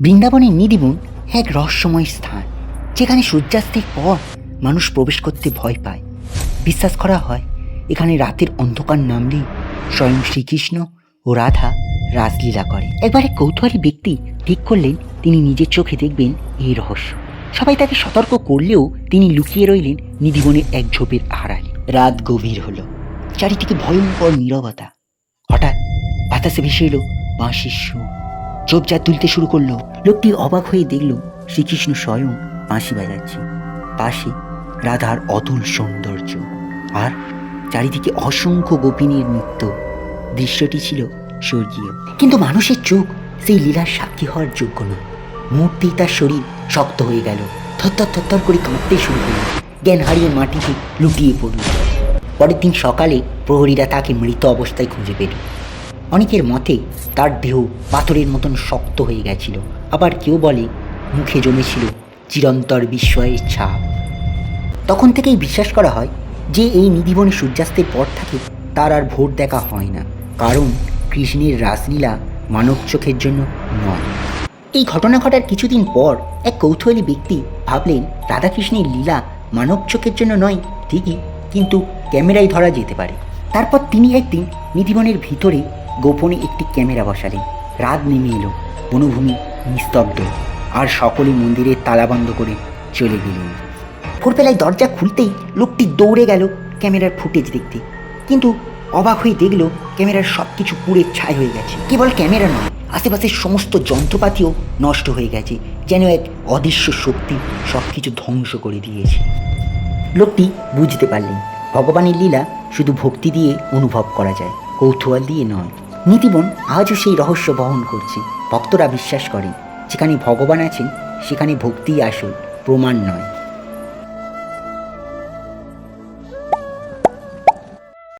বৃন্দাবনের নিধিবন এক রহস্যময় স্থান, যেখানে সূর্যাস্তের পর মানুষ প্রবেশ করতে ভয় পায়। বিশ্বাস করা হয়, এখানে রাতের অন্ধকার নামলেই স্বয়ং শ্রীকৃষ্ণ ও রাধা রাসলীলা করে। একবার এক কৌতূহলী ব্যক্তি ঠিক করলেন, তিনি নিজের চোখে দেখবেন এই রহস্য। সবাই তাকে সতর্ক করলেও তিনি লুকিয়ে রইলেন নিদিবনের এক ঝোপের আড়ালে। রাত গভীর হলো, চারিদিকে ভয়ঙ্কর নীরবতা। হঠাৎ বাতাসে ভেসে এলো বাঁশির সুর। ঝোপঝাড় তুলতে শুরু করল। লোকটি অবাক হয়ে দেখল, শ্রীকৃষ্ণ স্বয়ং বাঁশি বাজাচ্ছে। পাশে রাধার অতুল সৌন্দর্য আর চারিদিকে অসংখ্য গোপিনীর নৃত্য। দৃশ্যটি ছিল স্বর্গীয়। কিন্তু মানুষের চোখ সেই লীলার সাক্ষী হওয়ার যোগ্য নয় মুহূর্তেই তার শরীর শক্ত হয়ে গেল। থরথর থরথর করে কাঁপতে শুরু করল। জ্ঞান হারিয়ে মাটিতে লুটিয়ে পড়ল। পরের দিন সকালে প্রহরীরা তাকে মৃত অবস্থায় খুঁজে পেল। অনেকের মতে তার দেহ পাথরের মতন শক্ত হয়ে গেছিল। আবার কেউ বলে মুখে জমেছিল চিরন্তর বিস্ময়ের ছাপ। তখন থেকেই বিশ্বাস করা হয় যে এই নিধিবনে সূর্যাস্তের পর থেকে তার আর ভোট দেখা হয় না। কারণ কৃষ্ণের রাসলীলা মানব চোখের জন্য নয়। এই ঘটনা ঘটার কিছুদিন পর এক কৌতূহলী ব্যক্তি ভাবলেন, রাধাকৃষ্ণের লীলা মানব চোখের জন্য নয়, ঠিকই, কিন্তু ক্যামেরায় ধরা যেতে পারে। তারপর তিনি একদিন নিধিবনের ভিতরে গোপনে একটি ক্যামেরা বসালেন রাত নেমে এলো। বনভূমি নিস্তব্ধ। আর সকলে মন্দিরের তালা বন্ধ করে চলে গেলেন। ভোরবেলায় দরজা খুলতেই লোকটি দৌড়ে গেল ক্যামেরার ফুটেজ দেখতে। কিন্তু অবাক হয়ে দেখল ক্যামেরার সব কিছু পুড়ে ছাই হয়ে গেছে। কেবল ক্যামেরা নয়, আশেপাশের সমস্ত যন্ত্রপাতিও নষ্ট হয়ে গেছে, যেন এক অদৃশ্য শক্তি সব কিছু ধ্বংস করে দিয়েছে। লোকটি বুঝতে পারলেন, ভগবানের লীলা শুধু ভক্তি দিয়ে অনুভব করা যায়। কৌতূহল দিয়ে নয়। নীতিবন আজও সেই রহস্য বহন করছে। ভক্তরা বিশ্বাস করেন, যেখানে ভগবান আছেন, সেখানে ভক্তিই আসল, প্রমাণ নয়।